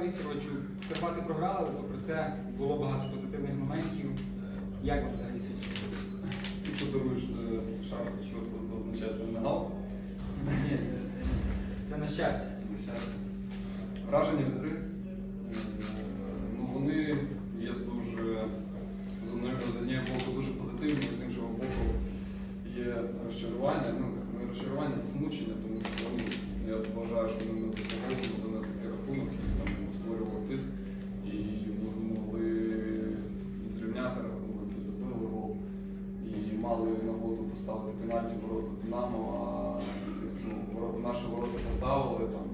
Вікторовичу, Карпати програли, але про це було багато позитивних моментів. Як вам взагалі сьогодні? Ти подаруєш е, шапку, що це означає це не галстук? Ні, це, це, це на щастя. Щастя. Враження від гри. Поставили, там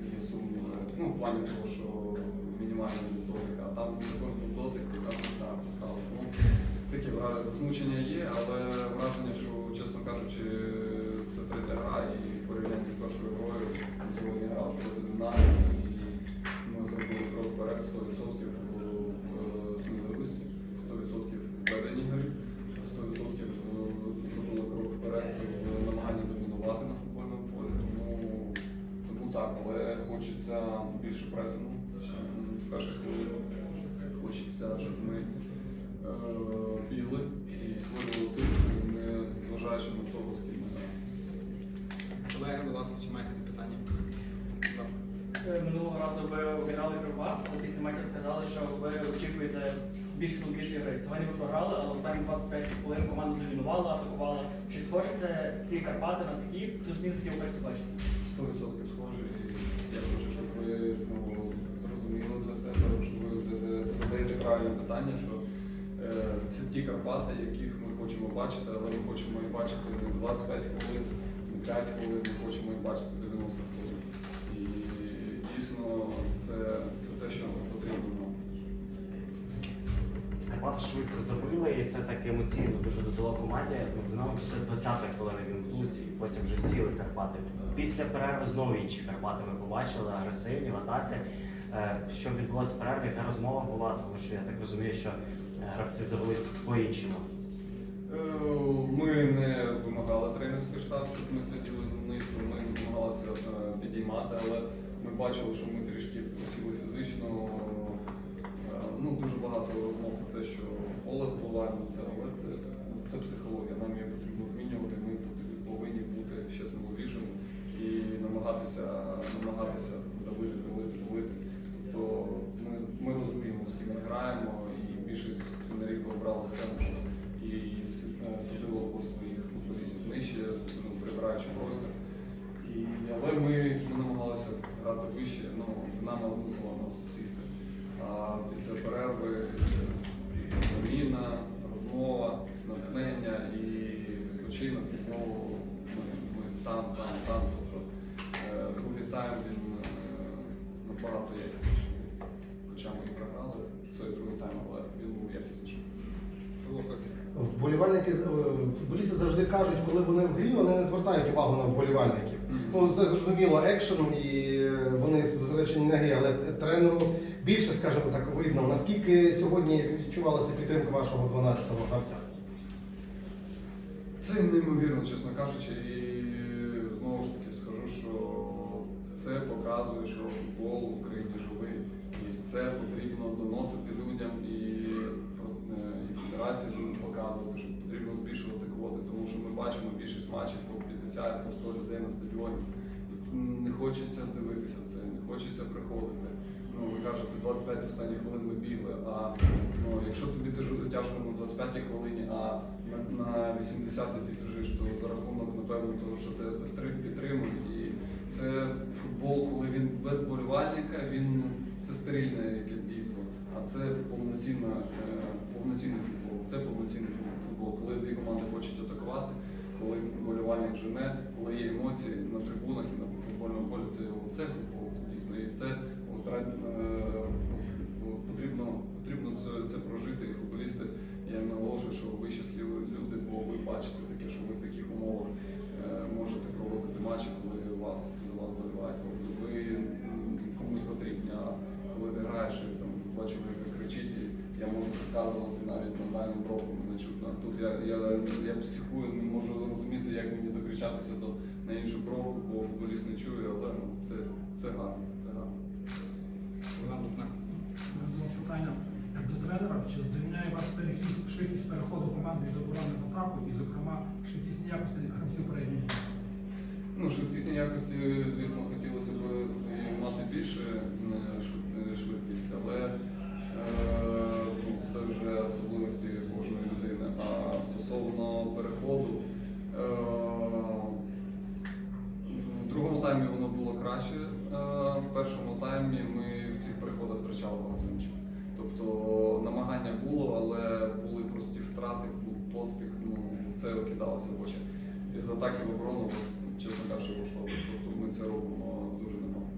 є сумніви. Ну, в плані того, що мінімальний дотик, а там був дотик, так поставили. Тому таке враження, засмучення є, але враження, що, чесно кажучи, це третя гра і так, але хочеться більше пресингу з перших хвилин. Хочеться, щоб ми е, бігли і створювали тиск, не зважаючи на того, з ким ми граємо. Колеги, будь ласка, чи маєте запитання? Будь ласка. Е, Минулого разу ви обіграли Кривбас, але після матчу сказали, що ви очікуєте більш слабішої гри. Сьогодні ви програли, але останні 25 хвилин команда домінувала, атакувала. Чи схоже це ці Карпати на такі плюс-мінус, які ви хочете бачити? 100% схожі. Я хочу, щоб ви ну, зрозуміли для себе, що ви задаєте- правильне питання, що е, це ті Карпати, яких ми хочемо бачити, але ми хочемо їх бачити не 25 хвилин, не 5 хвилин, ми хочемо їх бачити 90 хвилин. І дійсно це, це те, що нам потрібно. Карпати швидко забили, і це так емоційно дуже додало команді. Ну, Динамо після 20-ї хвилини вімкнулися, і потім вже сіли Карпати. Після перерви знову інші Карпати ми побачили, агресивні в атаці. Е, Що відбулося в перерві, яка розмова була, тому що я так розумію, що е, гравці завелись по-іншому. Е, Ми не вимагали тренерський штаб, щоб ми сиділи низько, ми намагалися підіймати, але ми бачили, що ми трішки посіли фізично. Ну, дуже багато розмов про те, що Олег це, але це, ну, це психологія. Нам її потрібно змінювати. Ми повинні бути ще сміливішими і намагатися, намагатися давити, давити, давити. Тобто ми, ми розуміємо, з ким ми граємо, і більшість тренерів обрали схему, що і с- е, садило по своїх футболістів нижче, ну, прибираючи простір. І, але ми, ми намагалися грати вище, ну, Динамо змусило нас сісти. А після перерви е, заміна, розмова, натхнення і відпочинок, і знову ми, ми там, там, там. Тобто е, другий тайм він е, набагато якісніший. Хоча ми і програли цей другий тайм, але він був якісніший. Вболівальники е, футболісти завжди кажуть, коли вони в грі, вони не звертають увагу на вболівальників. Ну це зрозуміло екшеном, і е, вони грі, але тренеру більше, скажімо так, видно. Наскільки сьогодні відчувалася підтримка вашого 12-го гравця? Це неймовірно, чесно кажучи, і знову ж таки скажу, що це показує, що футбол в Україні живий. І це потрібно доносити людям і, е, і федерації показувати, що потрібно збільшувати квоти, тому що ми бачимо більшість матчів по 50, по 100 людей на стадіоні. Не хочеться дивитися це, не хочеться приходити. Ну, ви кажете, 25 останніх хвилин ми бігли, а ну, якщо тобі тяжко- на 25 хвилині, а на, на 80 ти біжиш, то за рахунок, напевно, того, що тебе підтримують. І це футбол, коли він без болівальника, він це стерильне якесь дійство. А це повноцінна, е, повноцінний футбол. Це повноцінний футбол, коли дві команди хочуть атакувати, коли болівальник жене, коли є емоції на трибунах і на. Це, футбол дійсно. І це е, потрібно, потрібно це, це прожити. І футболісти, я наголошую, що ви щасливі люди, бо ви бачите таке, що ви в таких умовах е, можете проводити матчі, коли вас за вас. Ви комусь потрібні, а коли ти граєш і там два чоловіка кричить, і я можу показувати навіть на дальному кроку мене чутно. Тут я, я, я психую, не можу зрозуміти, як мені докричатися до на іншу бровку, бо футболіст не чує, але ну, це це гарно. Це гарно. Ну, питання до тренера, чи здовільняє вас перехід, швидкість переходу команди до оборони в атаку і, зокрема, швидкісні якості гравців передньої Ну, Швидкісні якості, звісно, хотілося б мати більше е, швидкість, але е, ну, це вже особливості кожної людини. А стосовно поспіх, ну, це кидалося в очі. Із атаки в оборону, чесно кажучи, вийшло. Тобто ми це робимо дуже непогано.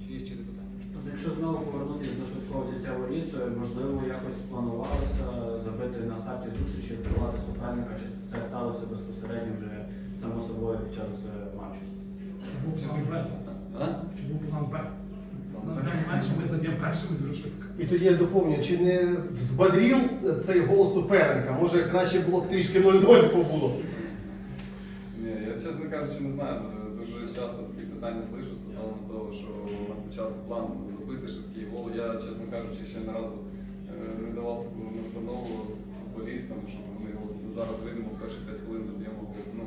Чи є ще запитання? Тобто, Якщо знову повернутися до швидкого взяття воріт, то, можливо, якось планувалося забити на старті зустрічі, здолати суперника, чи це сталося безпосередньо вже само собою під час е, матчу? Чи був план Б? Менше ми заб'ємо першими дуже швидко. І тоді я доповню, чи не взбадрів цей гол суперника? Може краще було б трішки 0-0 побуло? Ні, я чесно кажучи, не знаю. Дуже часто такі питання слышу стосовно того, що на початку плану забити швидкий гол. Я, чесно кажучи, ще не разу е, не давав таку настанову футболістам, що вони зараз вийдемо перші 5 хвилин заб'ємо гол. Ну,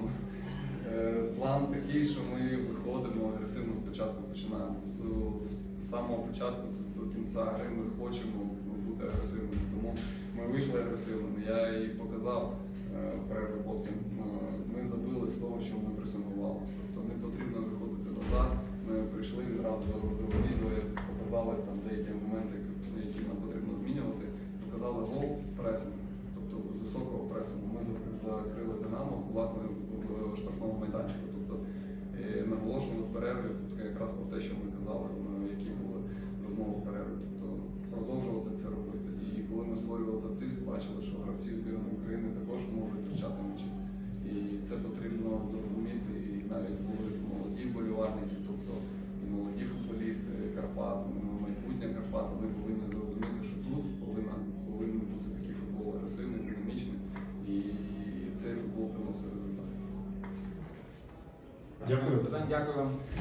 план такий, що ми виходимо агресивно спочатку починаємо. З, самого початку до кінця гри ми хочемо бути агресивними. Тому ми вийшли агресивними. Я і показав е, перерві хлопцям. Е, Ми забили з того, що ми пресингували. Тобто не потрібно виходити назад. Ми прийшли відразу загрузили відео, показали там деякі моменти, які нам потрібно змінювати. Показали гол з пресингу, з високого пресингу. Ми закрили Динамо власне в штрафному майданчику. Тобто е, наголошували в перерві якраз про те, що ми казали, ну, які були розмови в перерві. Тобто продовжувати це робити. І коли ми створювали той тиск, бачили, що гравці збірної України також можуть втрачати м'ячі. І це потрібно зрозуміти. І навіть були молоді болівальники, тобто і молоді футболісти Карпат, ну, майбутнє Карпат, вони повинні зрозуміти, що тут повинна, повинен бути такий футбол агресивний, динамічний, і цей футбол приносить результат. Дякую. Питань, дякую вам.